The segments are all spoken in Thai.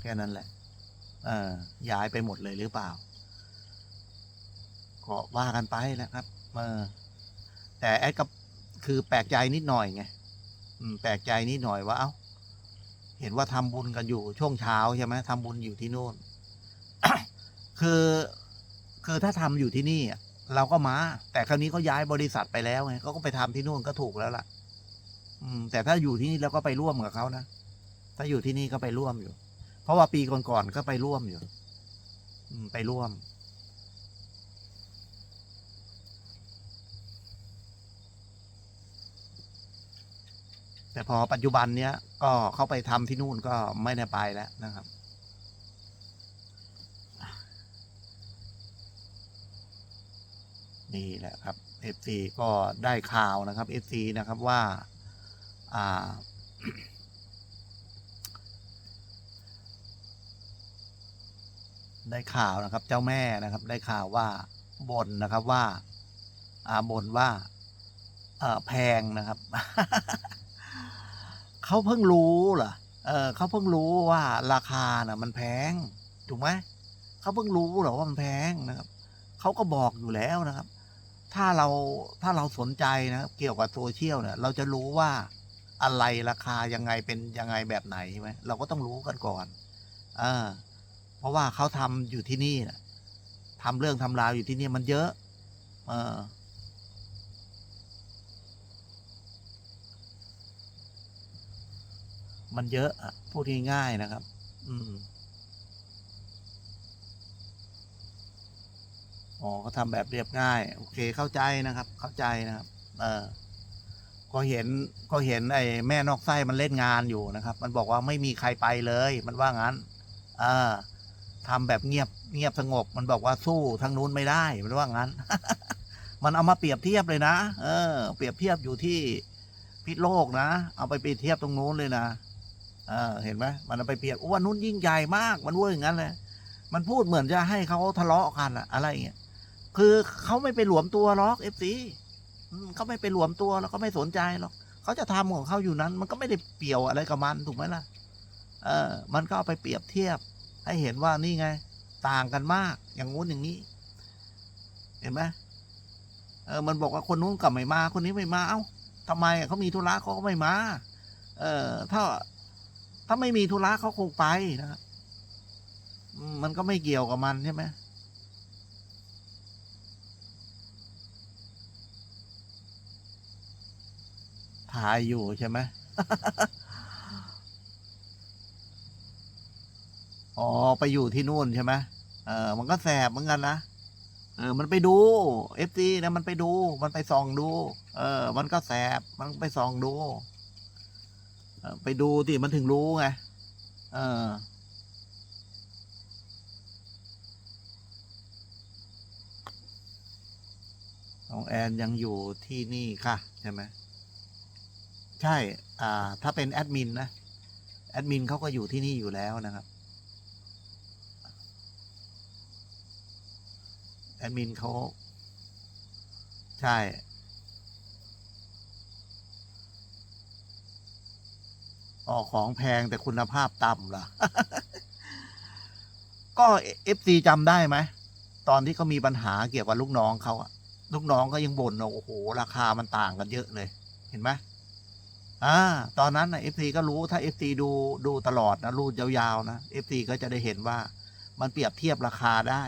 แค่นั้นแหละเออย้ายไปหมดเลยหรือเปล่า ก็ว่ากันไปแหล้วครับเออแต่แอดก็คือแปลกใจนิดหน่อยไงแปลกใจนิดหน่อยว่า เอ้า เห็นว่าทำบุญกันอยู่ช่วงเช้าใช่ไหมทำบุญอยู่ที่นู่น คือคือถ้าทำอยู่ที่นี่เราก็มา แต่คราวนี้เขาย้ายบริษัทไปแล้วไงเขาก็ไปทำที่นู่นก็ถูกแล้วล่ะ อืม แต่ถ้าอยู่ที่นี่เราก็ไปร่วมกับเขานะ ถ้าอยู่ที่นี่ก็ไปร่วมอยู่ ราะว่าปีก่อนๆก็ไปร่วมอยู่ไปร่วม แต่พอปัจจุบันเนี้ย ก็เข้าไปทำที่นู่นก็ไม่ได้ไปแล้วนะครับนี่แหละครับ FC ก็ได้ข่าวนะครับ FC นะครับว่า อ่า ได้ข่าวนะครับ เจ้าแม่นะครับ ได้ข่าวว่าบ่นนะครับว่า อ่าบ่นว่าเออแพงนะครับ เขาเพิ่งรู้เหรอเออเขาเพิ่งรู้ว่าราคาน่ะ มันแพงถูกไหมเขาเพิ่งรู้เหรอว่ามันแพงนะครับเขาก็บอกอยู่แล้วนะครับ ถ้าเราถ้าเราสนใจนะเกี่ยวกับโซเชียลเนี่ย เราจะรู้ว่าอะไรราคายังไงเป็นยังไงแบบไหนใช่ไหมเราก็ต้องรู้กันก่อนเออ เพราะว่าเขาทำอยู่ที่นี่นะทำเรื่องทำราวอยู่ที่นี่มันเยอะ เออ มันเยอะอะพูดง่ายๆนะครับ อืมอ๋อเขาทำแบบเรียบง่าย โอเคเข้าใจนะครับ เข้าใจนะครับ เออก็เห็นก็เห็นไอ้แม่นอกไส้มันเล่นงานอยู่นะครับ มันบอกว่าไม่มีใครไปเลย มันว่างั้นเออ ทำแบบเงียบเงียบสงบ มันบอกว่าสู้ทางนู้นไม่ได้มันว่างั้น มันเอามาเปรียบเทียบเลยนะเออ เปรียบเทียบอยู่ที่พิษโลกนะ เอาไปเปรียบเทียบตรงนู้นเลยนะเออเห็นไหมมันเอาไปเปรียบโอ้วันนู้นยิ่งใหญ่มาก มันว่าอย่างนั้นเลยมันพูดเหมือนจะให้เขาทะเลาะกันอะอะไรเงี้ยคือเขาไม่ไปหลวมตัวหรอกเอฟซีเขาไม่ไปหลวมตัวแล้วก็ไม่สนใจหรอกเขาจะทำของเขาอยู่นั้น มันก็ไม่ได้เปี่ยวอะไรกับมันถูกไหมล่ะเออ มันก็เอาไปเปรียบเทียบ ให้เห็นว่านี่ไง ต่างกันมาก อย่างงู้นอย่างนี้ เห็นไหมเออ มันบอกว่าคนนู้นกลับไม่มา คนนี้ไม่มา เอ้าทำไมเขามีธุระเขาก็ไม่มา เออถ้าถ้าไม่มีธุระเขาคงไปนะครับมมันก็ไม่เกี่ยวกับมันใช่ไหมถ่ายอยู่ใช่ไหม อ๋อ ไปอยู่ที่นู่นใช่ไหมเออ มันก็แสบเหมือนกันนะ เออ มันไปดูเอฟซีนะมันไปดู มันไปส่องดู เออ มันก็แสบ มันไปส่องดูเออไปดูที่มันถึงรู้ไง เออ น้องแอนยังอยู่ที่นี่ค่ะ ใช่ไหม ใช่ อ่า ถ้าเป็นแอดมินนะ แอดมินเขาก็อยู่ที่นี่อยู่แล้วนะครับ แอดมินเขาใช่ ออกของแพงแต่คุณภาพต่ำล่ะ ก็เอฟซีจำได้ไหม ตอนที่เขามีปัญหาเกี่ยวกับลูกน้องเขาอะลูกน้องก็ยังบ่นโอ้โห ราคามันต่างกันเยอะเลย เห็นไหมอ่า ตอนนั้นนะเอฟซีก็รู้ถ้าเอฟซีดูดูตลอดนะรูดยาวๆนะเอฟซีก็จะได้เห็นว่ามันเปรียบเทียบราคาได้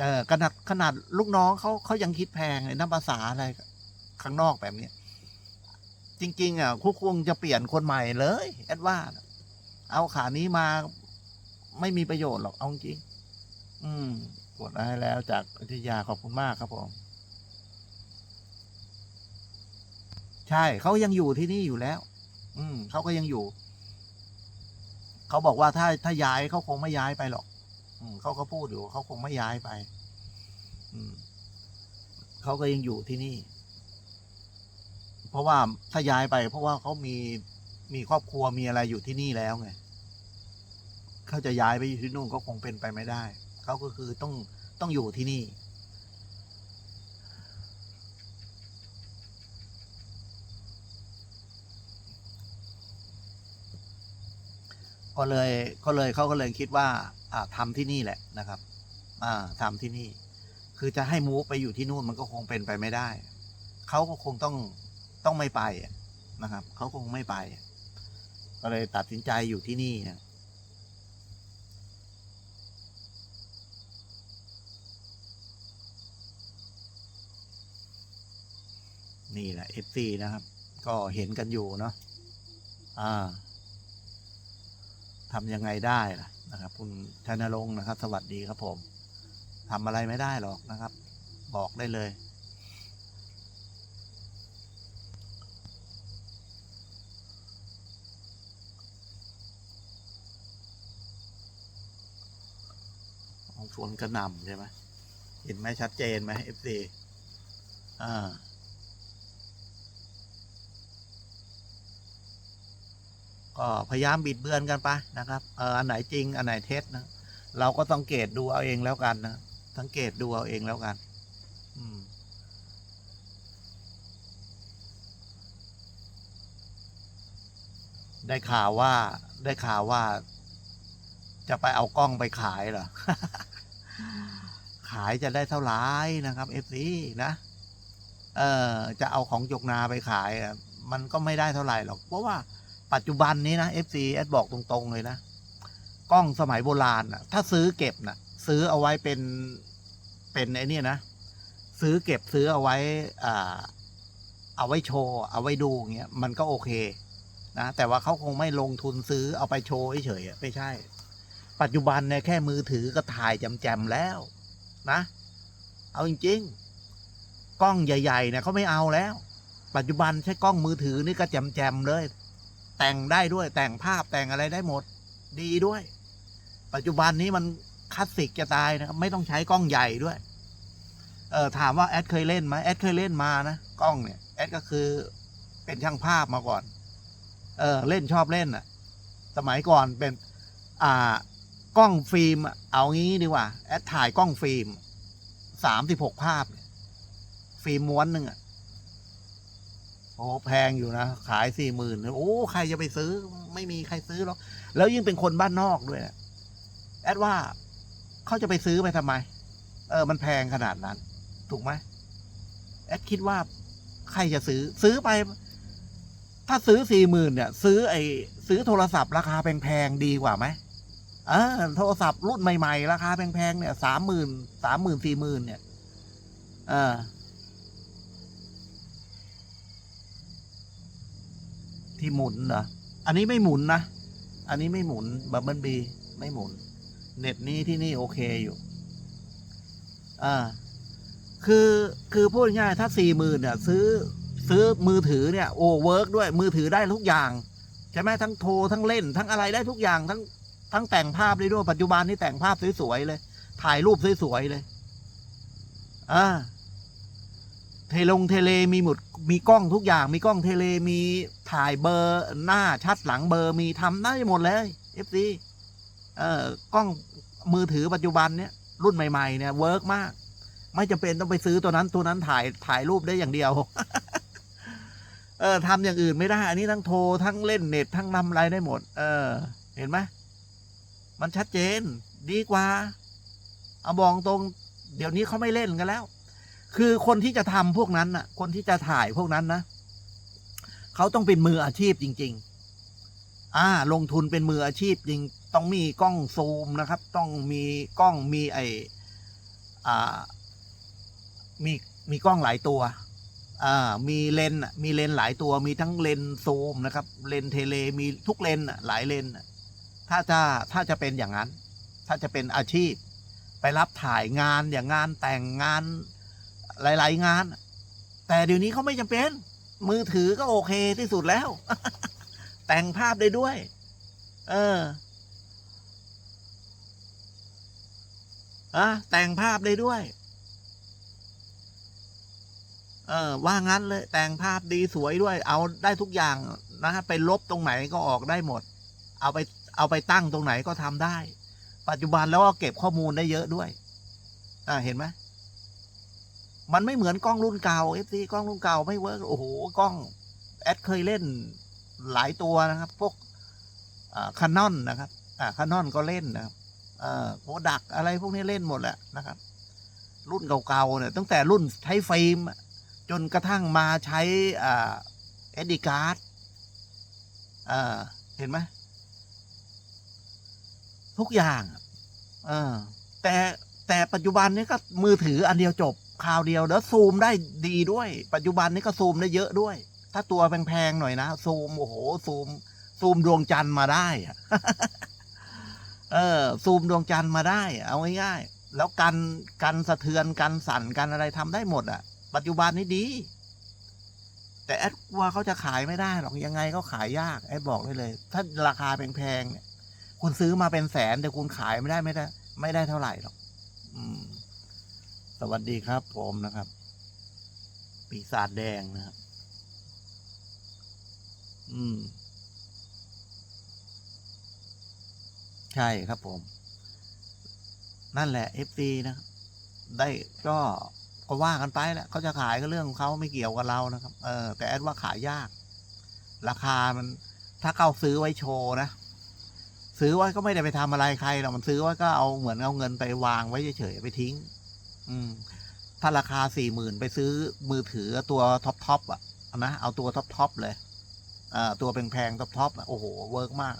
เออขนาดขนาดลูกน้องเขาเขายังคิดแพงเลยน้ำภาษาอะไรข้างนอกแบบเนี้ยจริง ๆ อะคุคงจะเปลี่ยนคนใหม่เลย แอดว่าเอาขานี้มาไม่มีประโยชน์หรอกเอาจริง อืม กดให้แล้วจากอยุธยาขอบคุณมากครับผม ใช่เขายังอยู่ที่นี่อยู่แล้ว อืมเขาก็ยังอยู่ เขาบอกว่าถ้าถ้าย้ายเขาคงไม่ย้ายไปหรอก เขาก็พูดอยู่เขาคงไม่ย้ายไป อืมเขาก็ยังอยู่ที่นี่ เพราะว่าถ้าย้ายไป เพราะว่าเขามีมีครอบครัวมีอะไรอยู่ที่นี่แล้วไงเขาจะย้ายไปอยู่ที่นู่นก็คงเป็นไปไม่ได้เขาก็คือต้องต้องอยู่ที่นี่ ก็เลยก็เลยเขาก็เลยคิดว่า อ่าทำที่นี่แหละนะครับอ่าทำที่นี่ คือจะให้มูฟไปอยู่ที่นู่นมันก็คงเป็นไปไม่ได้ เขาก็คงต้องต้องไม่ไปนะครับ เขาคงไม่ไป ก็เลยตัดสินใจอยู่ที่นี่นะนี่แหละ FC นะครับ ก็เห็นกันอยู่เนาะอ่าทำยังไงได้ล่ะ นะครับ คุณธนรงค์นะครับ สวัสดีครับผมทำอะไรไม่ได้หรอกนะครับ บอกได้เลยของฝนกระหน่ำใช่ไหมเห็นไหมชัดเจนไหม FC อ่า ก็พยายามบิดเบือนกันไปนะครับเอออันไหนจริงอันไหนเท็จนะเราก็สังเกตดูเอาเองแล้วกันนะสังเกตดูเอาเองแล้วกัน อืมได้ข่าวว่าได้ข่าวว่า จะไปเอากล้องไปขายเหรอ ขายจะได้เท่าไหร่นะครับเอฟซีนะ เออจะเอาของจกนาไปขายมันก็ไม่ได้เท่าไหร่หรอก เพราะว่า ปัจจุบันนี้นะ FC แอดบอกตรงๆเลยนะ กล้องสมัยโบราณน่ะถ้าซื้อเก็บน่ะซื้อเอาไว้เป็นเป็นไอ้นี่นะ ซื้อเก็บซื้อเอาไว้อ่าเอาไว้โชว์ เอาไว้ดูเงี้ยมันก็โอเคนะแต่ว่าเขาคงไม่ลงทุนซื้อเอาไปโชว์เฉยๆไม่ใช่ ปัจจุบันเนี่ยแค่มือถือก็ถ่ายจมๆแล้วนะ เอาจริงๆ กล้องใหญ่ๆเนี่ยเขาไม่เอาแล้ว ปัจจุบันใช้กล้องมือถือนี่ก็แจมๆเลย แต่งได้ด้วยแต่งภาพแต่งอะไรได้หมด ดีด้วย ปัจจุบันนี้มันคลาสสิกจะตายนะครับไม่ต้องใช้กล้องใหญ่ด้วย เออถามว่าแอดเคยเล่นไหมแอดเคยเล่นมานะกล้องเนี่ยแอดก็คือเป็นช่างภาพมาก่อน เออเล่นชอบเล่นอะสมัยก่อนเป็น อ่ากล้องฟิล์มเอางี้ดีกว่า แอดถ่ายกล้องฟิล์มสามสิบหกภาพ ฟิล์มม้วนหนึ่งอะ โอ้แพงอยู่นะ ขายสี่หมื่นโอ้ใครจะไปซื้อ ไม่มีใครซื้อหรอกแล้วยิ่งเป็นคนบ้านนอกด้วยนะแอดว่าเขาจะไปซื้อไปทำไม เออ มันแพงขนาดนั้น ถูกไหมแอดคิดว่าใครจะซื้อ ซื้อไป ถ้าซื้อสี่หมื่นเนี่ย ซื้อไอ้ซื้อโทรศัพท์ราคาแพงๆดีกว่าไหมเออโทรศัพท์รุ่นใหม่ๆ ราคาแพงๆเนี่ยสามหมื่นสามหมื่นสี่หมื่นเนี่ย เออ ที่หมุนเหรอ อันนี้ไม่หมุนนะ อันนี้ไม่หมุนบับเบิลบีไม่หมุน เน็ตนี้ที่นี่โอเคอยู่ อ่า คือคือพูดง่ายๆถ้าสี่หมื่นเนี่ยซื้อซื้อมือถือเนี่ยโอ้เวิร์กด้วยมือถือได้ทุกอย่าง ใช่ไหมทั้งโทรทั้งเล่น ทั้งอะไรได้ทุกอย่างทั้งทั้งแต่งภาพได้ด้วยปัจจุบันนี่แต่งภาพสวยๆเลย ถ่ายรูปสวยๆเลย อ่า เทลงเทเลมีหมดมีกล้องทุกอย่าง มีกล้องเทเลมีถ่ายเบอร์หน้าชัดหลังเบอร์มีทำได้หมดเลย FC เอ่อกล้องมือถือปัจจุบันเนี้ยรุ่นใหม่ ๆ เนี่ยเวิร์กมาก ไม่จำเป็นต้องไปซื้อตัวนั้นตัวนั้นถ่ายถ่ายรูปได้อย่างเดียว เออทำอย่างอื่นไม่ได้ อันนี้ทั้งโทรทั้งเล่นเน็ตทั้งนำอะไรได้หมด เออ เห็นไหมมันชัดเจน ดีกว่า เอาบอกตรง เดี๋ยวนี้เขาไม่เล่นกันแล้ว คือคนที่จะทำพวกนั้นน่ะ คนที่จะถ่ายพวกนั้นนะเขาต้องเป็นมืออาชีพจริง ๆ อ่า ลงทุนเป็นมืออาชีพจริง ต้องมีกล้องซูมนะครับ ต้องมีกล้องมีไออ่า มีมีกล้องหลายตัวอ่ามีเลนมีเลนหลายตัว มีทั้งเลนซูมนะครับ เลนเทเลมีทุกเลนหลายเลนถ้าจะถ้าจะเป็นอย่างนั้น ถ้าจะเป็นอาชีพ ไปรับถ่ายงานอย่างงานแต่งงาน หลาย ๆ งาน แต่เดี๋ยวนี้เขาไม่จำเป็น มือถือก็โอเคที่สุดแล้ว แต่งภาพได้ด้วย เอออะแต่งภาพได้ด้วย เออ ว่างั้นเลย แต่งภาพดีสวยด้วย เอาได้ทุกอย่างนะฮะไปลบตรงไหนก็ออกได้หมด เอาไปเอาไปตั้งตรงไหนก็ทำได้ ปัจจุบันแล้วก็เก็บข้อมูลได้เยอะด้วย อ่าเห็นไหม มันไม่เหมือนกล้องรุ่นเก่าเอฟซีกล้องรุ่นเก่าไม่เวิร์กโอ้โหกล้องแอดเคยเล่นหลายตัวนะครับ พวกคานอนนะครับคานอนก็เล่นนะครับเอ่อโคดักอะไรพวกนี้เล่นหมดแหละนะครับ รุ่นเก่าๆเนี่ยตั้งแต่รุ่นใช้ฟิล์มจนกระทั่งมาใช้เอดีการ์ดเห็นไหมทุกอย่าง เออแต่แต่ปัจจุบันนี้ก็มือถืออันเดียวจบ คราวเดียวแล้วซูมได้ดีด้วย ปัจจุบันนี้ก็ซูมได้เยอะด้วย ถ้าตัวแพงๆหน่อยนะ ซูมโอ้โหซูม ซูมดวงจันทร์มาได้อะเออ ซูมดวงจันทร์มาได้ เอาง่ายๆแล้วกันกันสะเทือนกันสั่นกันอะไรทำได้หมด อะ ปัจจุบันนี้ดี แต่แอดกลัวเขาจะขายไม่ได้หรอกยังไงก็ขายยากแอดบอกได้เลย ถ้าราคาแพงๆเนี่ยคุณซื้อมาเป็นแสนแต่คุณขายไม่ได้ไม่ได้ ไม่ได้เท่าไหร่หรอก อืม สวัสดีครับผมนะครับ ปีศาจแดงนะครับ อืม ใช่ครับผม นั่นแหละ FT นะครับ ได้ก็ก็ว่ากันไปแหละเขาจะขายก็เรื่องของเขาไม่เกี่ยวกับเรานะครับ เออ แต่แอดว่าขายยาก ราคามัน ถ้าเขาซื้อไว้โชว์นะซื้อไว้ก็ไม่ได้ไปทำอะไรใครหรอกมันซื้อไว้ก็เอาเหมือนเอาเงินไปวางไว้เฉยๆไปทิ้ง อืมถ้าราคาสี่หมื่นไปซื้อมือถือตัวท็อปท็อปอะนะเอาตัวท็อปท็อปเลยอ่าตัวแพงๆท็อปท็อปโอ้โหเวิร์กมาก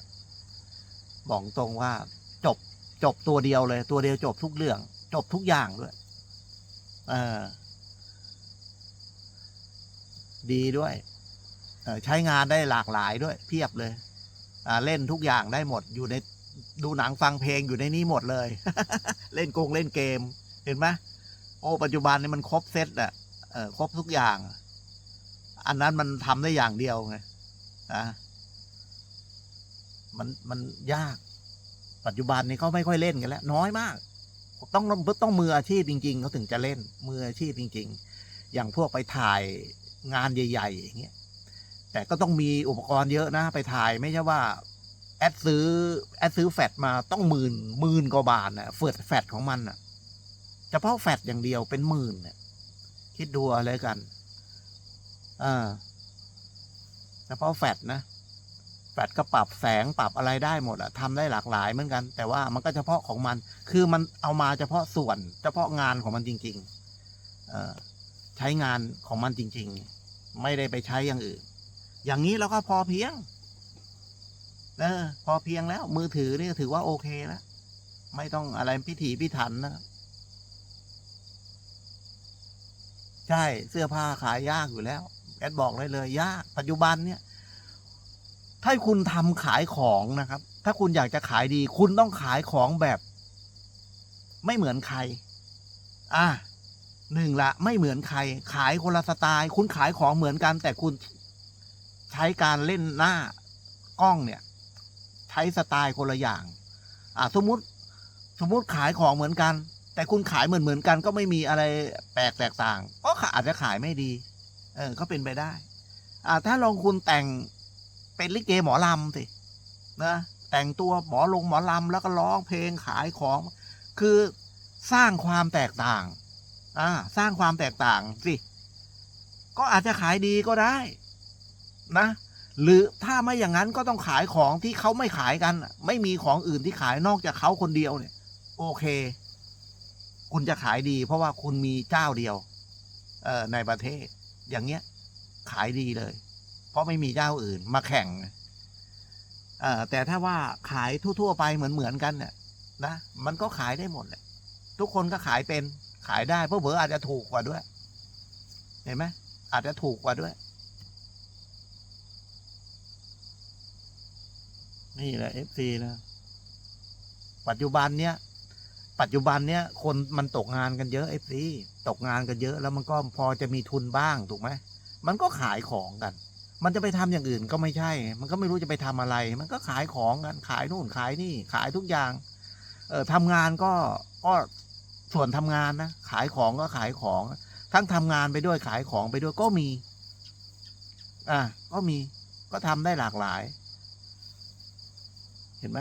บอกตรงว่า จบจบตัวเดียวเลย ตัวเดียวจบทุกเรื่อง จบทุกอย่างด้วยเออดีด้วยใช้งานได้หลากหลายด้วย เพียบเลยเล่นทุกอย่างได้หมดอยู่ในดูหนังฟังเพลงอยู่ในนี้หมดเลย เล่นกงเล่นเกม เห็นไหม โอ้ปัจจุบันนี้มันครบเซตอะเออครบทุกอย่าง อันนั้นมันทำได้อย่างเดียวไงนะมันมันยาก ปัจจุบันนี้เขาไม่ค่อยเล่นกันแล้ว น้อยมาก ต้องต้องมืออาชีพจริงๆเขาถึงจะเล่น มืออาชีพจริง ๆ อย่างพวกไปถ่ายงานใหญ่ ๆ อย่างเงี้ยแต่ก็ต้องมีอุปกรณ์เยอะนะ ไปถ่ายไม่ใช่ว่า แอดซื้อ แอดซื้อแฟตมาต้องหมื่นหมื่นกว่าบาทนะเฟิร์แฟตของมันอะ เฉพาะแฟตอย่างเดียวเป็นหมื่นเนี่ยคิดดูอะไรกันอ่าเฉพาะแฟตนะแฟตก็ปรับแสงปรับอะไรได้หมดอะทำได้หลากหลายเหมือนกัน แต่ว่ามันก็เฉพาะของมัน คือมันเอามาเฉพาะส่วน เฉพาะงานของมันจริง ๆ เออใช้งานของมันจริง ๆ ไม่ได้ไปใช้อย่างอื่น อย่างนี้เราก็พอเพียงเออพอเพียงแล้ว มือถือนี่ถือว่าโอเคแล้วไม่ต้องอะไรพิถีพิถันนะครับ ใช่เสื้อผ้าขายยากอยู่แล้วแอดบอกเลยเลยยากปัจจุบันเนี่ย ถ้าคุณทำขายของนะครับ ถ้าคุณอยากจะขายดี คุณต้องขายของแบบ ไม่เหมือนใคร อะหนึ่งละไม่เหมือนใคร ขายคนละสไตล์ คุณขายของเหมือนกัน แต่คุณใช้การเล่นหน้ากล้องเนี่ย ใช้สไตล์คนละอย่าง อะสมมุติ สมมุติขายของเหมือนกัน แต่คุณขายเหมือนเหมือนกันก็ไม่มีอะไรแปลกแตกต่าง ก็อาจจะขายไม่ดี เออก็เป็นไปได้อ่าถ้าลองคุณแต่งเป็นลิเกหมอลำสินะแต่งตัวหมอลงหมอลำแล้วก็ร้องเพลงขายของ คือสร้างความแตกต่างอ่าสร้างความแตกต่างสิก็อาจจะขายดีก็ได้นะ หรือถ้าไม่อย่างนั้นก็ต้องขายของที่เขาไม่ขายกัน ไม่มีของอื่นที่ขายนอกจากเขาคนเดียวเนี่ย โอเค คุณจะขายดี เพราะว่าคุณมีเจ้าเดียว เออในประเทศ อย่างเงี้ย ขายดีเลย เพราะไม่มีเจ้าอื่นมาแข่งเออแต่ถ้าว่าขายทั่ว ๆ ไปเหมือนเหมือนกันเนี่ยนะมันก็ขายได้หมดแหละทุกคนก็ขายเป็นขายได้เพราะเบอร์อาจจะถูกกว่าด้วย เห็นไหมอาจจะถูกกว่าด้วย นี่แหละ FC นะปัจจุบันเนี้ย ปัจจุบันเนี้ยคนมันตกงานกันเยอะ FC ตกงานกันเยอะแล้วมันก็พอจะมีทุนบ้างถูกไหมมันก็ขายของกัน มันจะไปทำอย่างอื่นก็ไม่ใช่ มันก็ไม่รู้จะไปทำอะไร มันก็ขายของกันขายนู่นขายนี่ขายทุกอย่าง เออทำงานก็ก็ส่วนทำงานนะขายของก็ขายของ ทั้งทำงานไปด้วยขายของไปด้วยก็มี อ่าก็มีก็ทำได้หลากหลาย เห็นไหม